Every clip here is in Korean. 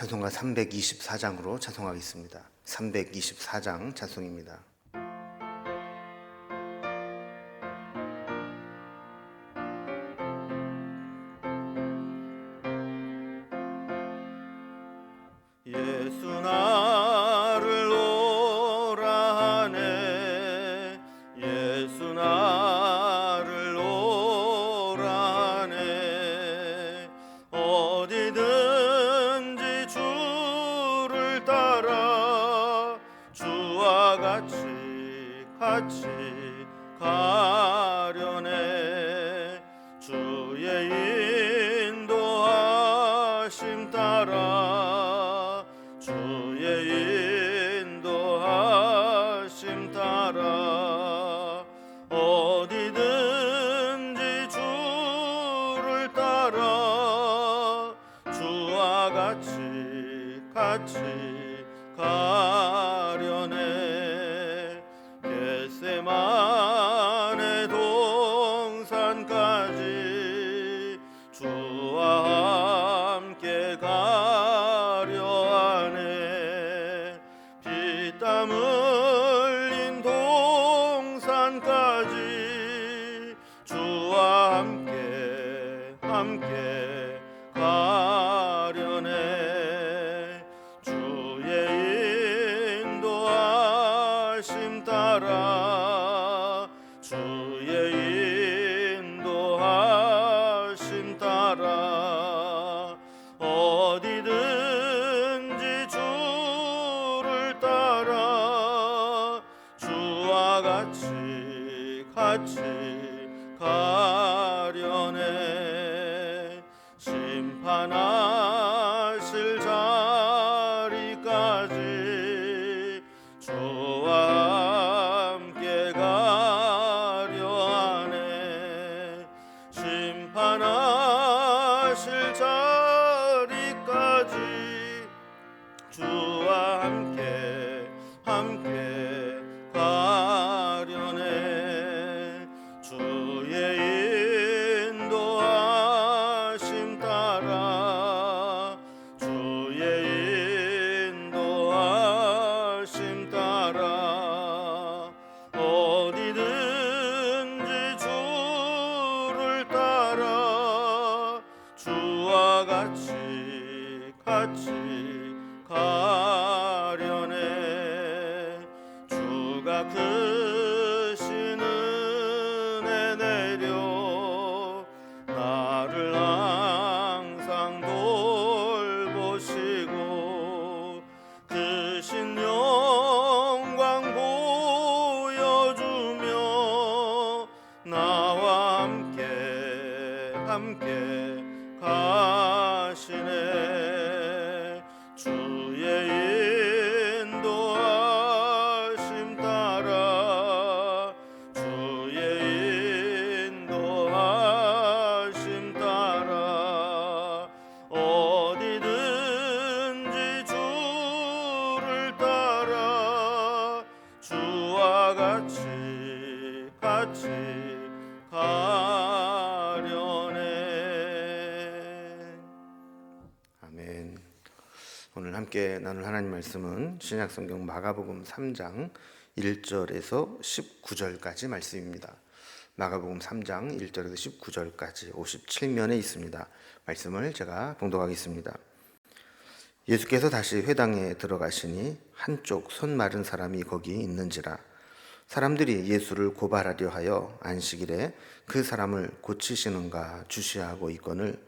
찬송가 324장으로 찬송하겠습니다. 324장 찬송입니다. 같이 가 함께 나눌 하나님 말씀은 신약 성경 마가복음 3장 1절에서 19절까지 말씀입니다. 마가복음 3장 1절에서 19절까지 57면에 있습니다. 말씀을 제가 봉독하겠습니다. 예수께서 다시 회당에 들어가시니 한쪽 손 마른 사람이 거기 있는지라 사람들이 예수를 고발하려 하여 안식일에 그 사람을 고치시는가 주시하고 있거늘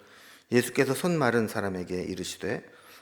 예수께서 손 마른 사람에게 이르시되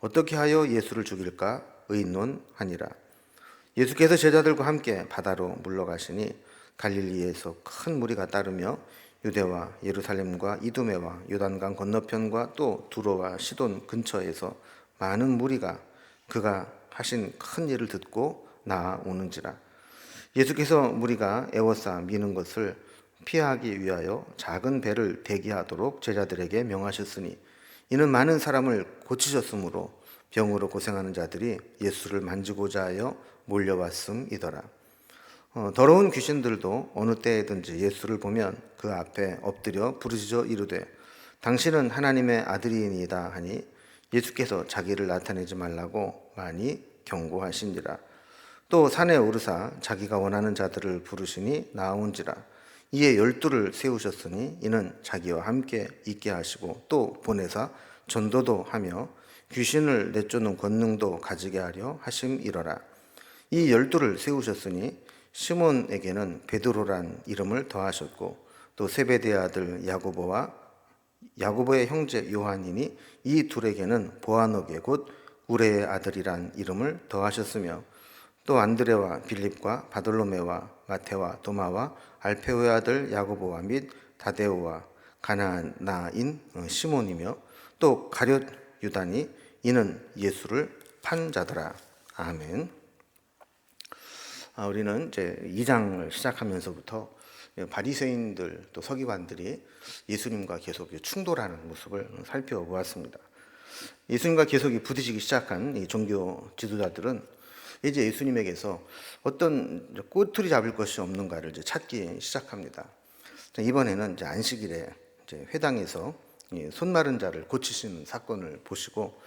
어떻게 하여 예수를 죽일까 의논하니라. 예수께서 제자들과 함께 바다로 물러가시니 갈릴리에서 큰 무리가 따르며 유대와 예루살렘과 이두메와 요단강 건너편과 또 두로와 시돈 근처에서 많은 무리가 그가 하신 큰 일을 듣고 나오는지라. 예수께서 무리가 애워싸 미는 것을 피하기 위하여 작은 배를 대기하도록 제자들에게 명하셨으니 이는 많은 사람을 고치셨으므로 병으로 고생하는 자들이 예수를 만지고자 하여 몰려왔음이더라. 어, 더러운 귀신들도 어느 때든지 예수를 보면 그 앞에 엎드려 부르짖어 이르되 당신은 하나님의 아들이니이다 하니 예수께서 자기를 나타내지 말라고 많이 경고하신지라 또 산에 오르사 자기가 원하는 자들을 부르시니 나온지라 이에 열두를 세우셨으니 이는 자기와 함께 있게 하시고 또 보내사 전도도 하며 귀신을 내쫓는 권능도 가지게 하려 하심이러라. 이 열두를 세우셨으니 시몬에게는 베드로란 이름을 더하셨고 또 세베대의 아들 야고보와 야고보의 형제 요한이니 이 둘에게는 보아노게 곧 우레의 아들이란 이름을 더하셨으며 또 안드레와 빌립과 바돌로메와 마테와 도마와 알페오의 아들 야고보와 및 다데오와 가나나인 시몬이며 또 가룟 유다니 이는 예수를 판 자더라 아멘. 아, 우리는 이제 2장을 시작하면서부터 바리새인들 또 서기관들이 예수님과 계속 충돌하는 모습을 살펴보았습니다. 예수님과 계속 부딪히기 시작한 이 종교 지도자들은 이제 예수님에게서 어떤 꼬투리 잡을 것이 없는가를 이제 찾기 시작합니다. 이번에는 이제 안식일에 이제 회당에서 손 마른 자를 고치시는 사건을 보시고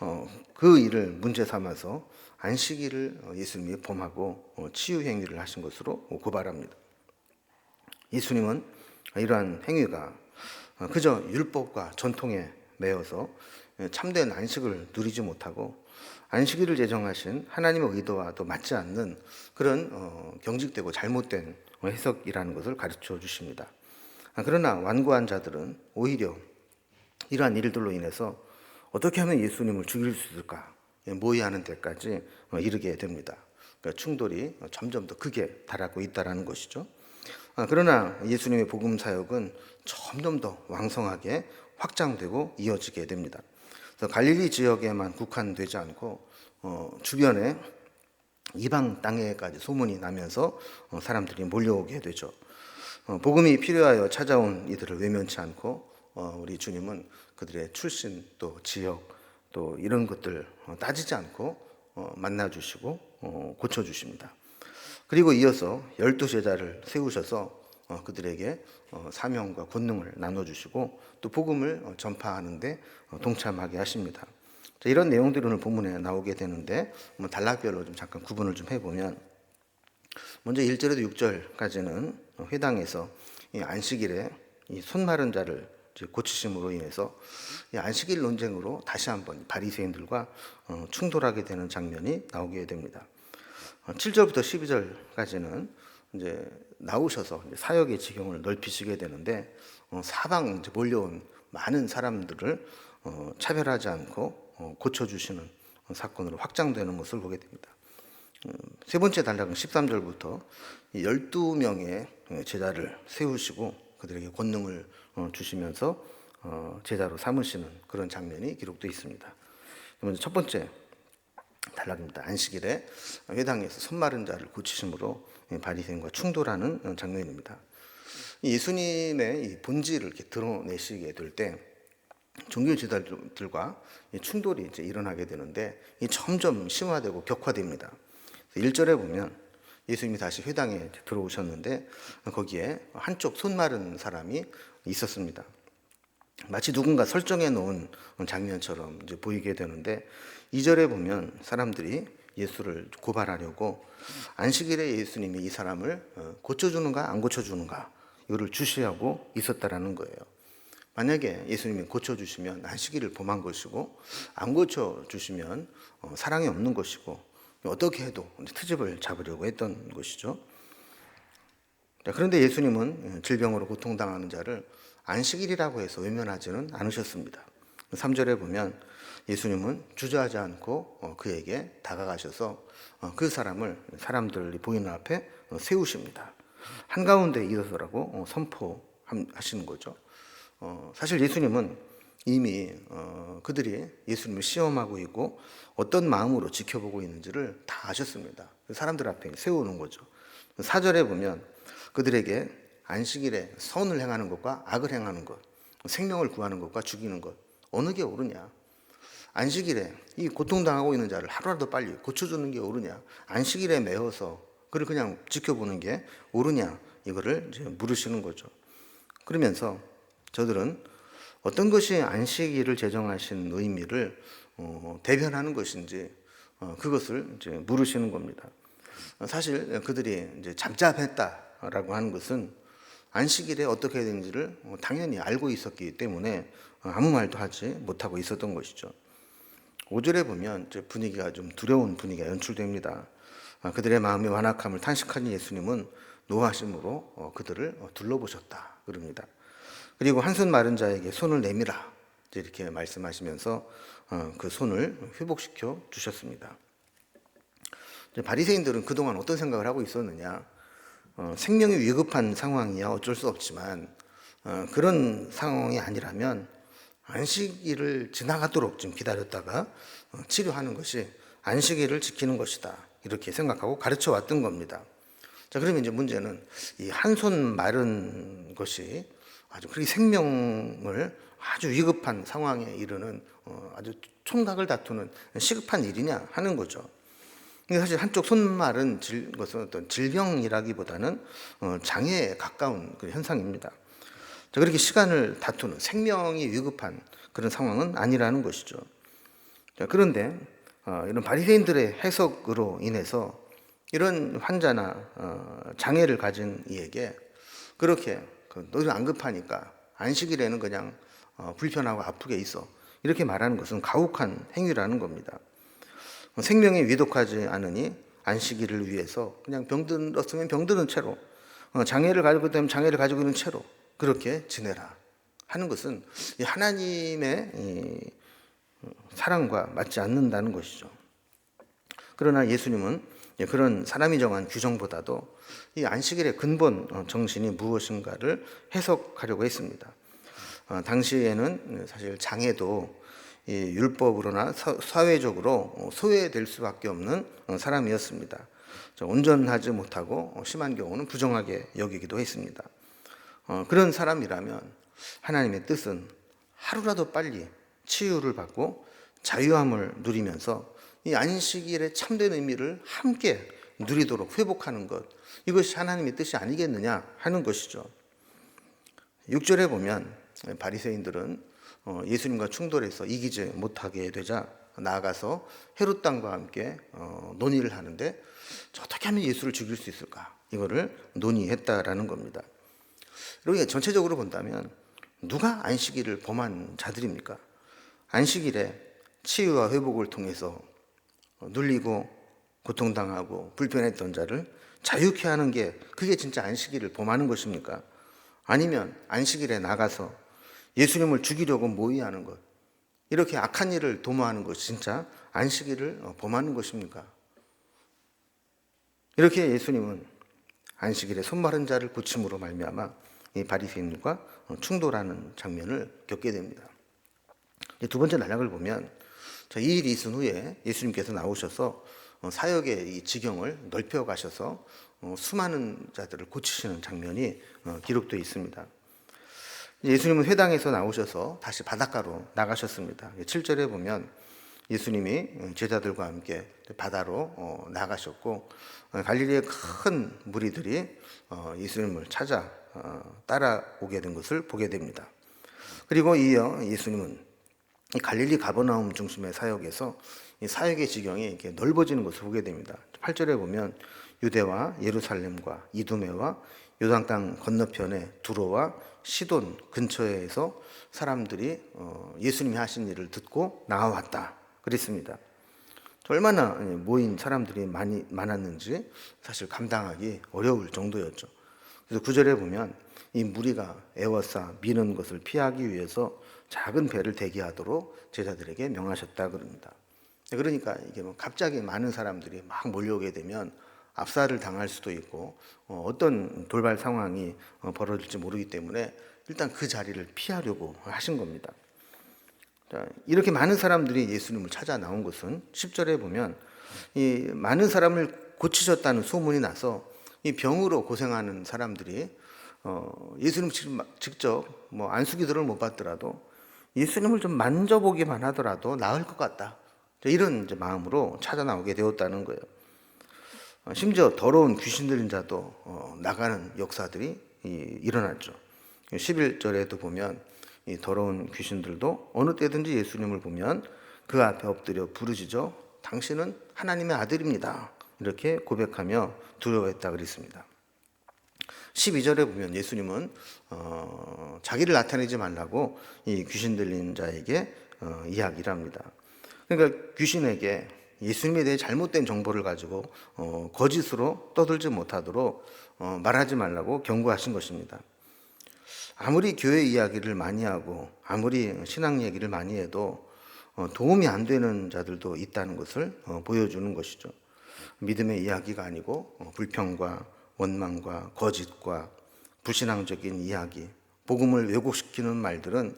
어, 그 일을 문제 삼아서 안식일을 예수님이 범하고 어, 치유 행위를 하신 것으로 고발합니다. 예수님은 이러한 행위가 그저 율법과 전통에 매여서 참된 안식을 누리지 못하고 안식일을 제정하신 하나님의 의도와 또 맞지 않는 그런 어, 경직되고 잘못된 해석이라는 것을 가르쳐 주십니다. 그러나 완고한 자들은 오히려 이러한 일들로 인해서 어떻게 하면 예수님을 죽일 수 있을까 모의하는 데까지 이르게 됩니다. 그러니까 충돌이 점점 더 크게 달하고 있다라는 것이죠. 아, 그러나 예수님의 복음 사역은 점점 더 왕성하게 확장되고 이어지게 됩니다. 그래서 갈릴리 지역에만 국한되지 않고 어, 주변에 이방 땅에까지 소문이 나면서 어, 사람들이 몰려오게 되죠. 어, 복음이 필요하여 찾아온 이들을 외면치 않고 어, 우리 주님은 그들의 출신 또 지역 또 이런 것들 어, 따지지 않고 어, 만나주시고 어, 고쳐주십니다. 그리고 이어서 열두 제자를 세우셔서 어, 그들에게 어, 사명과 권능을 나눠주시고 또 복음을 어, 전파하는데 어, 동참하게 하십니다. 자, 이런 내용들이 오늘 본문에 나오게 되는데 뭐 단락별로 좀 잠깐 구분을 좀 해보면 먼저 1절에도 6절까지는 회당에서 이 안식일에 이 손마른 자를 고치심으로 인해서 이 안식일 논쟁으로 다시 한번 바리새인들과 어, 충돌하게 되는 장면이 나오게 됩니다. 7절부터 12절까지는 이제 나오셔서 사역의 지경을 넓히시게 되는데 어, 사방 몰려온 많은 사람들을 어, 차별하지 않고 어, 고쳐주시는 사건으로 확장되는 것을 보게 됩니다. 음, 세 번째 단락은 13절부터 12명의 제자를 세우시고 그들에게 권능을 어, 주시면서 어, 제자로 삼으시는 그런 장면이 기록되어 있습니다. 첫 번째 단락입니다. 안식일에 회당에서 손 마른 자를 고치심으로 바리새인과 충돌하는 어, 장면입니다. 예수님의 본질을 이렇게 드러내시게 될 때 종교 지도자들과 충돌이 이제 일어나게 되는데 점점 심화되고 격화됩니다. 1절에 보면 예수님이 다시 회당에 들어오셨는데 거기에 한쪽 손 마른 사람이 있었습니다. 마치 누군가 설정해 놓은 장면처럼 이제 보이게 되는데 2절에 보면 사람들이 예수를 고발하려고 안식일에 예수님이 이 사람을 어, 고쳐주는가 안 고쳐주는가 이거를 주시하고 있었다라는 거예요. 만약에 예수님이 고쳐주시면 안식일을 범한 것이고 안 고쳐주시면 어, 사랑이 없는 것이고 어떻게 해도 트집을 잡으려고 했던 것이죠. 그런데 예수님은 질병으로 고통당하는 자를 안식일이라고 해서 외면하지는 않으셨습니다. 3절에 보면 예수님은 주저하지 않고 어, 그에게 다가가셔서 어, 그 사람을 사람들이 보이는 앞에 어, 세우십니다. 한가운데 일어서라고 선포하시는 거죠. 사실 예수님은 이미 어, 그들이 예수님을 시험하고 있고 어떤 마음으로 지켜보고 있는지를 다 아셨습니다. 사람들 앞에 세우는 거죠. 사절에 보면 그들에게 안식일에 선을 행하는 것과 악을 행하는 것, 생명을 구하는 것과 죽이는 것 어느 게 옳으냐? 안식일에 이 고통당하고 있는 자를 하루라도 빨리 고쳐주는 게 옳으냐? 안식일에 매어서 그를 그냥 지켜보는 게 옳으냐? 이거를 물으시는 거죠. 그러면서 저들은 어떤 것이 안식일을 제정하신 의미를 어, 대변하는 것인지 어, 그것을 이제 물으시는 겁니다. 사실 그들이 이제 잠잠했다라고 하는 것은 안식일에 어떻게 해야 되는지를 어, 당연히 알고 있었기 때문에 어, 아무 말도 하지 못하고 있었던 것이죠. 5절에 보면 분위기가 좀 두려운 분위기가 연출됩니다. 아, 그들의 마음의 완악함을 탄식하는 예수님은 노하심으로 어, 그들을 둘러보셨다 그럽니다. 그리고 한 손 마른 자에게 손을 내밀어 이렇게 말씀하시면서 그 손을 회복시켜 주셨습니다. 바리새인들은 그동안 어떤 생각을 하고 있었느냐? 어, 생명이 위급한 상황이야 어쩔 수 없지만 어, 그런 상황이 아니라면 안식일을 지나가도록 좀 기다렸다가 어, 치료하는 것이 안식일을 지키는 것이다 이렇게 생각하고 가르쳐 왔던 겁니다. 자 그러면 이제 문제는 이 한 손 마른 것이 아주 그렇게 생명을 아주 위급한 상황에 이르는 어, 아주 총각을 다투는 시급한 일이냐 하는 거죠. 사실 한쪽 손말은 질, 것은 어떤 질병이라기보다는 어, 장애에 가까운 그 현상입니다. 자, 그렇게 시간을 다투는 생명이 위급한 그런 상황은 아니라는 것이죠. 자, 그런데 어, 이런 바리새인들의 해석으로 인해서 이런 환자나 어, 장애를 가진 이에게 그렇게 그 너는 안 급하니까 안식일에는 그냥 어, 불편하고 아프게 있어 이렇게 말하는 것은 가혹한 행위라는 겁니다. 생명이 위독하지 않으니 안식일을 위해서 그냥 병들었으면 병드는 채로 어, 장애를 가지고 있다면 장애를 가지고 있는 채로 그렇게 지내라 하는 것은 하나님의 어, 사랑과 맞지 않는다는 것이죠. 그러나 예수님은 그런 사람이 정한 규정보다도 이 안식일의 근본 어, 정신이 무엇인가를 해석하려고 했습니다. 당시에는 사실 장애도 율법으로나 사회적으로 어, 소외될 수밖에 없는 어, 사람이었습니다. 온전하지 못하고 어, 심한 경우는 부정하게 여기기도 했습니다. 그런 사람이라면 하나님의 뜻은 하루라도 빨리 치유를 받고 자유함을 누리면서 이 안식일의 참된 의미를 함께 누리도록 회복하는 것 이것이 하나님의 뜻이 아니겠느냐 하는 것이죠. 6절에 보면 바리새인들은 어, 예수님과 충돌해서 이기지 못하게 되자 나아가서 헤롯 당과 함께 어, 논의를 하는데 어떻게 하면 예수를 죽일 수 있을까? 이거를 논의했다라는 겁니다. 그리고 전체적으로 본다면 누가 안식일을 범한 자들입니까? 안식일에 치유와 회복을 통해서 눌리고 고통당하고 불편했던 자를 자유케 하는 게 그게 진짜 안식일을 범하는 것입니까? 아니면 안식일에 나가서 예수님을 죽이려고 모의하는 것, 이렇게 악한 일을 도모하는 것, 진짜 안식일을 어, 범하는 것입니까? 이렇게 예수님은 안식일에 손마른 자를 고침으로 말미암아 이 바리새인들과 어, 충돌하는 장면을 겪게 됩니다. 두 번째 단락을 보면 이 일이 있은 후에 예수님께서 나오셔서 어, 사역의 이 지경을 넓혀 가셔서 수많은 자들을 고치시는 장면이 기록되어 있습니다. 예수님은 회당에서 나오셔서 다시 바닷가로 나가셨습니다. 7절에 보면 예수님이 제자들과 함께 바다로 어, 나가셨고 어, 갈릴리의 큰 무리들이 어, 예수님을 찾아 따라오게 된 것을 보게 됩니다. 그리고 이어 예수님은 갈릴리 가버나움 중심의 사역에서 사역의 지경이 이렇게 넓어지는 것을 보게 됩니다. 8절에 보면 유대와 예루살렘과 이두메와 요단강 건너편에 두로와 시돈 근처에서 사람들이 어, 예수님이 하신 일을 듣고 나와왔다 그랬습니다. 얼마나 모인 사람들이 많이 많았는지 사실 감당하기 어려울 정도였죠. 그래서 구절에 보면 이 무리가 애워싸 미는 것을 피하기 위해서 작은 배를 대기하도록 제자들에게 명하셨다 그럽니다. 그러니까 이게 뭐 갑자기 많은 사람들이 막 몰려오게 되면 압살을 당할 수도 있고 어, 어떤 돌발 상황이 어, 벌어질지 모르기 때문에 일단 그 자리를 피하려고 하신 겁니다. 자, 이렇게 많은 사람들이 예수님을 찾아 나온 것은 10절에 보면 이 많은 사람을 고치셨다는 소문이 나서 이 병으로 고생하는 사람들이 어, 예수님 직접 뭐 안수기도를 못 받더라도 예수님을 좀 만져보기만 하더라도 나을 것 같다. 이런 마음으로 찾아 나오게 되었다는 거예요. 어, 심지어 더러운 귀신 들린 자도 어, 나가는 역사들이 이, 일어났죠. 11절에도 보면 이 더러운 귀신들도 어느 때든지 예수님을 보면 그 앞에 엎드려 부르짖어 당신은 하나님의 아들입니다. 이렇게 고백하며 두려워했다 그랬습니다. 12절에 보면 예수님은 어, 자기를 나타내지 말라고 이 귀신 들린 자에게 어, 이야기를 합니다. 그러니까 귀신에게 예수님에 대해 잘못된 정보를 가지고 어, 거짓으로 떠들지 못하도록 어, 말하지 말라고 경고하신 것입니다. 아무리 교회 이야기를 많이 하고 아무리 신앙 얘기를 많이 해도 어, 도움이 안 되는 자들도 있다는 것을 어, 보여주는 것이죠. 믿음의 이야기가 아니고 어, 불평과 원망과 거짓과 불신앙적인 이야기, 복음을 왜곡시키는 말들은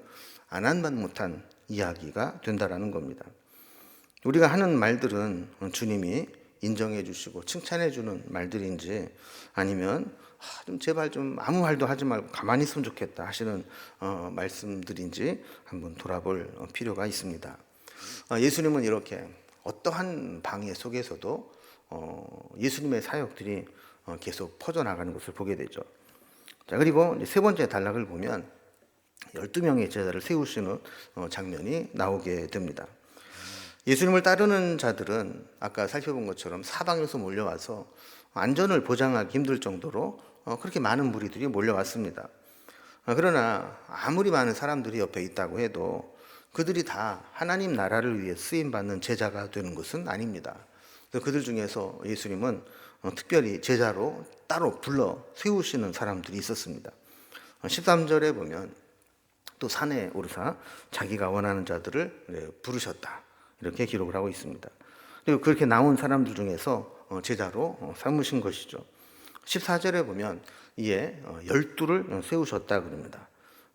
안 한 만 못한 이야기가 된다라는 겁니다. 우리가 하는 말들은 주님이 인정해 주시고 칭찬해 주는 말들인지 아니면 아, 좀 제발 좀 아무 말도 하지 말고 가만히 있으면 좋겠다 하시는 어, 말씀들인지 한번 돌아볼 필요가 있습니다. 어, 예수님은 이렇게 어떠한 방해 속에서도 어, 예수님의 사역들이 어, 계속 퍼져나가는 것을 보게 되죠. 자, 그리고 세 번째 단락을 보면 12명의 제자를 세우시는 어, 장면이 나오게 됩니다. 예수님을 따르는 자들은 아까 살펴본 것처럼 사방에서 몰려와서 안전을 보장하기 힘들 정도로 어, 그렇게 많은 무리들이 몰려왔습니다. 그러나 아무리 많은 사람들이 옆에 있다고 해도 그들이 다 하나님 나라를 위해 쓰임 받는 제자가 되는 것은 아닙니다. 그들 중에서 예수님은 어, 특별히 제자로 따로 불러 세우시는 사람들이 있었습니다. 13절에 어, 보면 또 산에 오르사 자기가 원하는 자들을 네, 부르셨다. 이렇게 기록을 하고 있습니다. 그리고 그렇게 나온 사람들 중에서 어, 제자로 삼으신 것이죠. 14절에 보면 이에 열두를 세우셨다 그럽니다.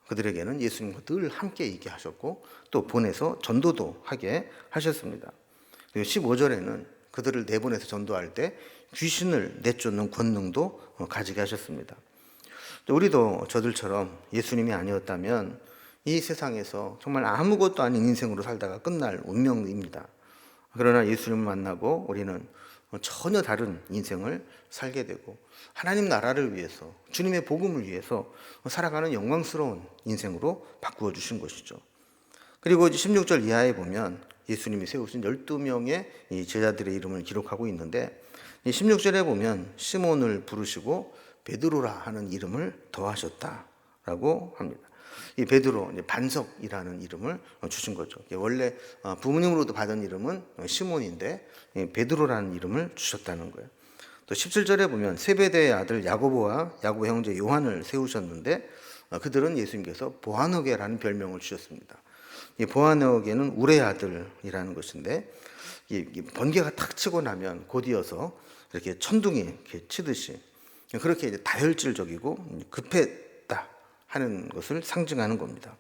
그들에게는 예수님과 늘 함께 있게 하셨고 또 보내서 전도도 하게 하셨습니다. 그리고 15절에는 그들을 내보내서 전도할 때 귀신을 내쫓는 권능도 어, 가지게 하셨습니다. 우리도 저들처럼 예수님이 아니었다면 이 세상에서 정말 아무것도 아닌 인생으로 살다가 끝날 운명입니다. 그러나 예수님을 만나고 우리는 전혀 다른 인생을 살게 되고 하나님 나라를 위해서 주님의 복음을 위해서 살아가는 영광스러운 인생으로 바꾸어 주신 것이죠. 그리고 16절 이하에 보면 예수님이 세우신 12명의 제자들의 이름을 기록하고 있는데 16절에 보면 시몬을 부르시고 베드로라 하는 이름을 더하셨다라고 합니다. 이 베드로 반석이라는 이름을 주신 거죠. 원래 어, 부모님으로도 받은 이름은 시몬인데 베드로라는 이름을 주셨다는 거예요. 또 17절에 보면 세베대의 아들 야고보와 야고보 형제 요한을 세우셨는데 어, 그들은 예수님께서 보아너게라는 별명을 주셨습니다. 이 보아너게는 우레 아들이라는 것인데 번개가 탁 치고 나면 곧이어서 이렇게 천둥이 치듯이 그렇게 이제 다혈질적이고 급했다 하는 것을 상징하는 겁니다.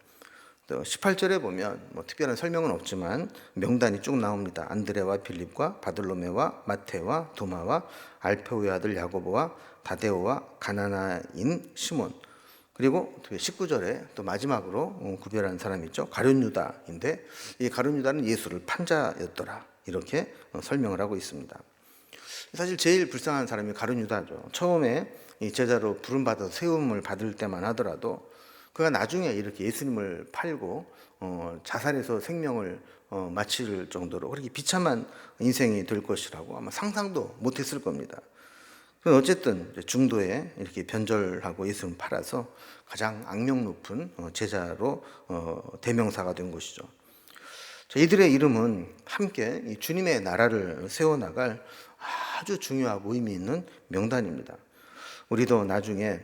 또 18절에 보면 뭐 특별한 설명은 없지만 명단이 쭉 나옵니다. 안드레와 빌립과 바들로메와 마테와 도마와 알페오의 아들 야고보와 다데오와 가나나인 시몬 그리고 19절에 또 마지막으로 구별한 사람이 있죠. 가룟 유다인데 이 가룟 유다는 예수를 판자였더라. 이렇게 설명을 하고 있습니다. 사실 제일 불쌍한 사람이 가룟 유다죠. 처음에 이 제자로 부름 받아서 세움을 받을 때만 하더라도 그가 나중에 이렇게 예수님을 팔고 어, 자살해서 생명을 어, 마칠 정도로 그렇게 비참한 인생이 될 것이라고 아마 상상도 못했을 겁니다. 어쨌든 중도에 이렇게 변절하고 예수를 팔아서 가장 악명 높은 어, 제자로 어, 대명사가 된 것이죠. 이들의 이름은 함께 주님의 나라를 세워나갈 아주 중요하고 의미 있는 명단입니다. 우리도 나중에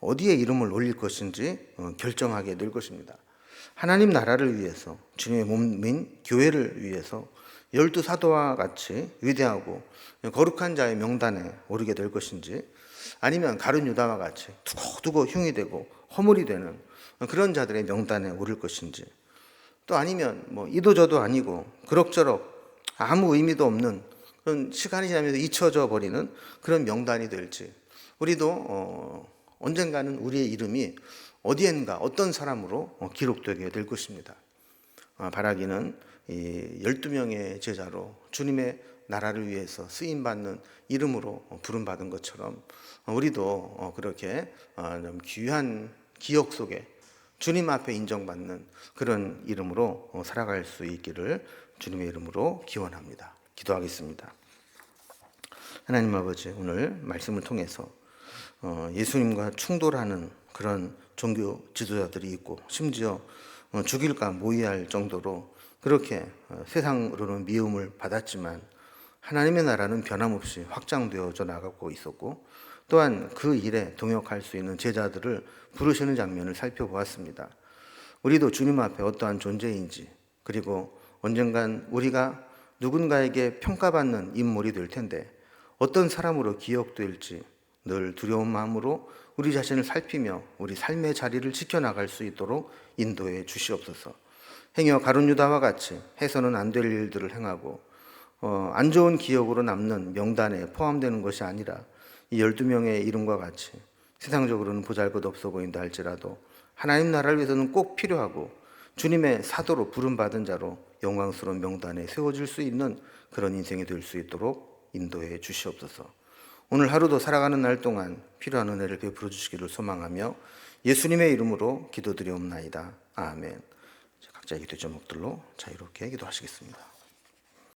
어디에 이름을 올릴 것인지 어, 결정하게 될 것입니다. 하나님 나라를 위해서 주님의 몸인 교회를 위해서 열두 사도와 같이 위대하고 거룩한 자의 명단에 오르게 될 것인지 아니면 가룟 유다와 같이 두고두고 흉이 되고 허물이 되는 그런 자들의 명단에 오를 것인지 또 아니면 뭐 이도저도 아니고 그럭저럭 아무 의미도 없는 그런 시간이 지나면서 잊혀져 버리는 그런 명단이 될지 우리도 어, 언젠가는 우리의 이름이 어디엔가 어떤 사람으로 어, 기록되게 될 것입니다. 아, 바라기는 이 12명의 제자로 주님의 나라를 위해서 쓰임 받는 이름으로 어, 부름 받은 것처럼 어, 우리도 어, 그렇게 어, 좀 귀한 기억 속에 주님 앞에 인정받는 그런 이름으로 어, 살아갈 수 있기를 주님의 이름으로 기원합니다. 기도하겠습니다. 하나님 아버지 오늘 말씀을 통해서 어, 예수님과 충돌하는 그런 종교 지도자들이 있고 심지어 어, 죽일까 모의할 정도로 그렇게 어, 세상으로는 미움을 받았지만 하나님의 나라는 변함없이 확장되어져 나가고 있었고 또한 그 일에 동역할 수 있는 제자들을 부르시는 장면을 살펴보았습니다. 우리도 주님 앞에 어떠한 존재인지 그리고 언젠간 우리가 누군가에게 평가받는 인물이 될 텐데 어떤 사람으로 기억될지 늘 두려운 마음으로 우리 자신을 살피며 우리 삶의 자리를 지켜나갈 수 있도록 인도해 주시옵소서. 행여 가룟 유다와 같이 해서는 안 될 일들을 행하고 어, 안 좋은 기억으로 남는 명단에 포함되는 것이 아니라 이 12명의 이름과 같이 세상적으로는 보잘것 없어 보인다 할지라도 하나님 나라를 위해서는 꼭 필요하고 주님의 사도로 부름받은 자로 영광스러운 명단에 세워질 수 있는 그런 인생이 될 수 있도록 인도해 주시옵소서. 오늘 하루도 살아가는 날 동안 필요한 은혜를 베풀어 주시기를 소망하며 예수님의 이름으로 기도드리옵나이다. 아멘. 각자의 기도 제목들로 자유롭게 기도하시겠습니다.